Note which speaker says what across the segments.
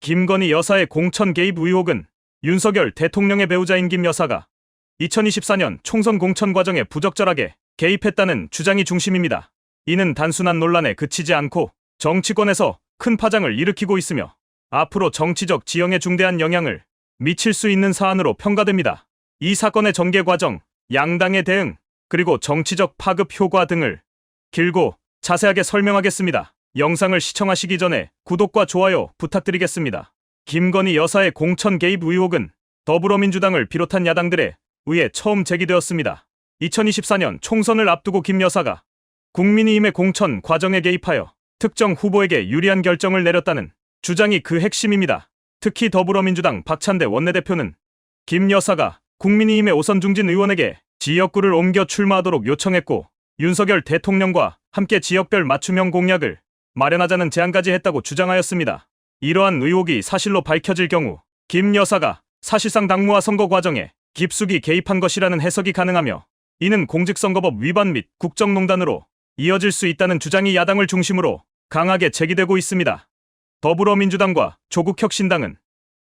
Speaker 1: 김건희 여사의 공천 개입 의혹은 윤석열 대통령의 배우자인 김 여사가 2024년 총선 공천 과정에 부적절하게 개입했다는 주장이 중심입니다. 이는 단순한 논란에 그치지 않고 정치권에서 큰 파장을 일으키고 있으며 앞으로 정치적 지형에 중대한 영향을 미칠 수 있는 사안으로 평가됩니다. 이 사건의 전개 과정, 양당의 대응, 그리고 정치적 파급 효과 등을 길고 자세하게 설명하겠습니다. 영상을 시청하시기 전에 구독과 좋아요 부탁드리겠습니다. 김건희 여사의 공천 개입 의혹은 더불어민주당을 비롯한 야당들에 의해 처음 제기되었습니다. 2024년 총선을 앞두고 김 여사가 국민의힘의 공천 과정에 개입하여 특정 후보에게 유리한 결정을 내렸다는 주장이 그 핵심입니다. 특히 더불어민주당 박찬대 원내대표는 김 여사가 국민의힘의 오선 중진 의원에게 지역구를 옮겨 출마하도록 요청했고 윤석열 대통령과 함께 지역별 맞춤형 공약을 마련하자는 제안까지 했다고 주장하였습니다. 이러한 의혹이 사실로 밝혀질 경우 김 여사가 사실상 당무와 선거 과정에 깊숙이 개입한 것이라는 해석이 가능하며 이는 공직선거법 위반 및 국정농단으로 이어질 수 있다는 주장이 야당을 중심으로 강하게 제기되고 있습니다. 더불어민주당과 조국혁신당은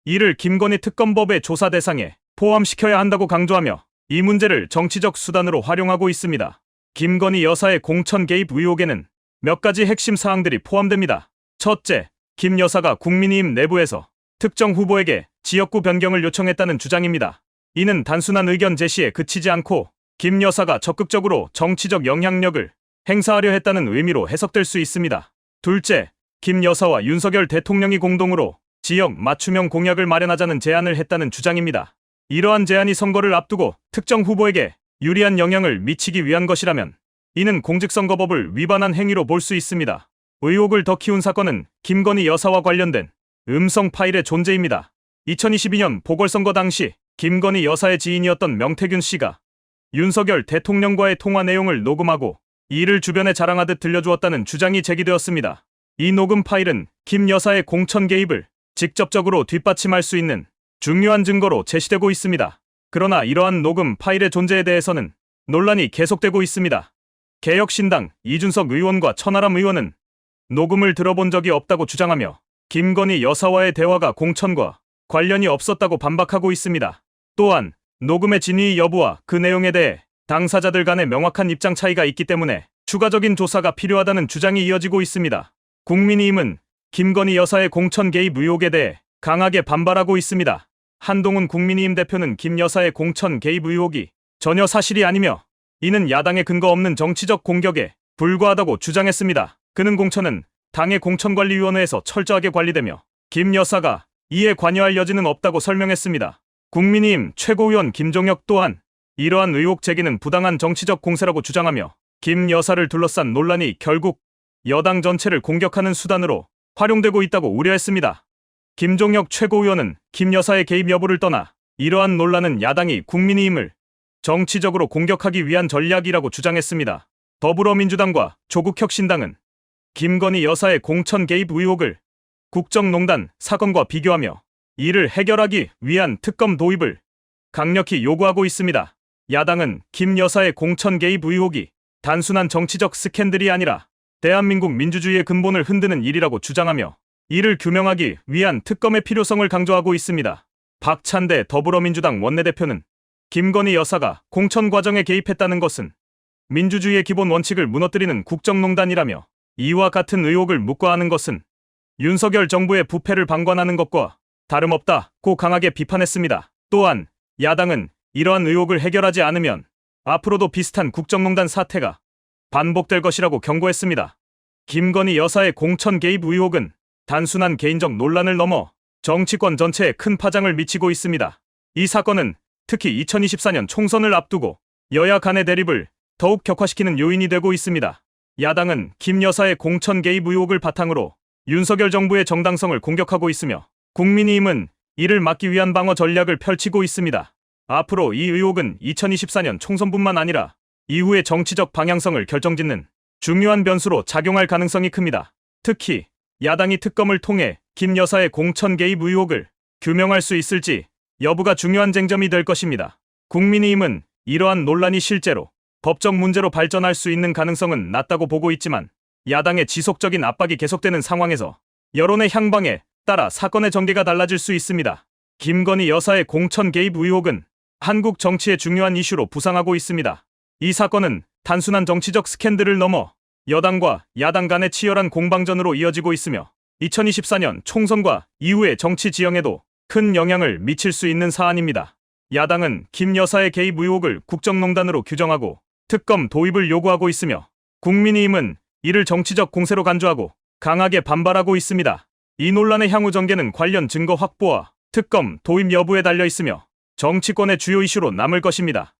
Speaker 1: 이를 김건희 특검법의 조사 대상에 포함시켜야 한다고 강조하며 이 문제를 정치적 수단으로 활용하고 있습니다. 김건희 여사의 공천 개입 의혹에는 몇 가지 핵심 사항들이 포함됩니다. 첫째, 김 여사가 국민의힘 내부에서 특정 후보에게 지역구 변경을 요청했다는 주장입니다. 이는 단순한 의견 제시에 그치지 않고 김 여사가 적극적으로 정치적 영향력을 행사하려 했다는 의미로 해석될 수 있습니다. 둘째, 김 여사와 윤석열 대통령이 공동으로 지역 맞춤형 공약을 마련하자는 제안을 했다는 주장입니다. 이러한 제안이 선거를 앞두고 특정 후보에게 유리한 영향을 미치기 위한 것이라면 이는 공직선거법을 위반한 행위로 볼 수 있습니다. 의혹을 더 키운 사건은 김건희 여사와 관련된 음성 파일의 존재입니다. 2022년 보궐선거 당시 김건희 여사의 지인이었던 명태균 씨가 윤석열 대통령과의 통화 내용을 녹음하고 이를 주변에 자랑하듯 들려주었다는 주장이 제기되었습니다. 이 녹음 파일은 김 여사의 공천 개입을 직접적으로 뒷받침할 수 있는 중요한 증거로 제시되고 있습니다. 그러나 이러한 녹음 파일의 존재에 대해서는 논란이 계속되고 있습니다. 개혁신당 이준석 의원과 천하람 의원은 녹음을 들어본 적이 없다고 주장하며 김건희 여사와의 대화가 공천과 관련이 없었다고 반박하고 있습니다. 또한 녹음의 진위 여부와 그 내용에 대해 당사자들 간의 명확한 입장 차이가 있기 때문에 추가적인 조사가 필요하다는 주장이 이어지고 있습니다. 국민의힘은 김건희 여사의 공천 개입 의혹에 대해 강하게 반발하고 있습니다. 한동훈 국민의힘 대표는 김 여사의 공천 개입 의혹이 전혀 사실이 아니며 이는 야당의 근거 없는 정치적 공격에 불과하다고 주장했습니다. 그는 공천은 당의 공천관리위원회에서 철저하게 관리되며 김 여사가 이에 관여할 여지는 없다고 설명했습니다. 국민의힘 최고위원 김종혁 또한 이러한 의혹 제기는 부당한 정치적 공세라고 주장하며 김 여사를 둘러싼 논란이 결국 여당 전체를 공격하는 수단으로 활용되고 있다고 우려했습니다. 김종혁 최고위원은 김 여사의 개입 여부를 떠나 이러한 논란은 야당이 국민의힘을 정치적으로 공격하기 위한 전략이라고 주장했습니다. 더불어민주당과 조국혁신당은 김건희 여사의 공천 개입 의혹을 국정농단 사건과 비교하며 이를 해결하기 위한 특검 도입을 강력히 요구하고 있습니다. 야당은 김 여사의 공천 개입 의혹이 단순한 정치적 스캔들이 아니라 대한민국 민주주의의 근본을 흔드는 일이라고 주장하며 이를 규명하기 위한 특검의 필요성을 강조하고 있습니다. 박찬대 더불어민주당 원내대표는 김건희 여사가 공천 과정에 개입했다는 것은 민주주의의 기본 원칙을 무너뜨리는 국정농단이라며 이와 같은 의혹을 묵과하는 것은 윤석열 정부의 부패를 방관하는 것과 다름없다고 강하게 비판했습니다. 또한 야당은 이러한 의혹을 해결하지 않으면 앞으로도 비슷한 국정농단 사태가 반복될 것이라고 경고했습니다. 김건희 여사의 공천 개입 의혹은 단순한 개인적 논란을 넘어 정치권 전체에 큰 파장을 미치고 있습니다. 이 사건은 특히 2024년 총선을 앞두고 여야 간의 대립을 더욱 격화시키는 요인이 되고 있습니다. 야당은 김 여사의 공천 개입 의혹을 바탕으로 윤석열 정부의 정당성을 공격하고 있으며 국민의힘은 이를 막기 위한 방어 전략을 펼치고 있습니다. 앞으로 이 의혹은 2024년 총선뿐만 아니라 이후의 정치적 방향성을 결정짓는 중요한 변수로 작용할 가능성이 큽니다. 특히 야당이 특검을 통해 김 여사의 공천 개입 의혹을 규명할 수 있을지 여부가 중요한 쟁점이 될 것입니다. 국민의힘은 이러한 논란이 실제로 법적 문제로 발전할 수 있는 가능성은 낮다고 보고 있지만 야당의 지속적인 압박이 계속되는 상황에서 여론의 향방에 따라 사건의 전개가 달라질 수 있습니다. 김건희 여사의 공천 개입 의혹은 한국 정치의 중요한 이슈로 부상하고 있습니다. 이 사건은 단순한 정치적 스캔들을 넘어 여당과 야당 간의 치열한 공방전으로 이어지고 있으며 2024년 총선과 이후의 정치 지형에도 큰 영향을 미칠 수 있는 사안입니다. 야당은 김 여사의 개입 의혹을 국정농단으로 규정하고 특검 도입을 요구하고 있으며 국민의힘은 이를 정치적 공세로 간주하고 강하게 반발하고 있습니다. 이 논란의 향후 전개는 관련 증거 확보와 특검 도입 여부에 달려 있으며 정치권의 주요 이슈로 남을 것입니다.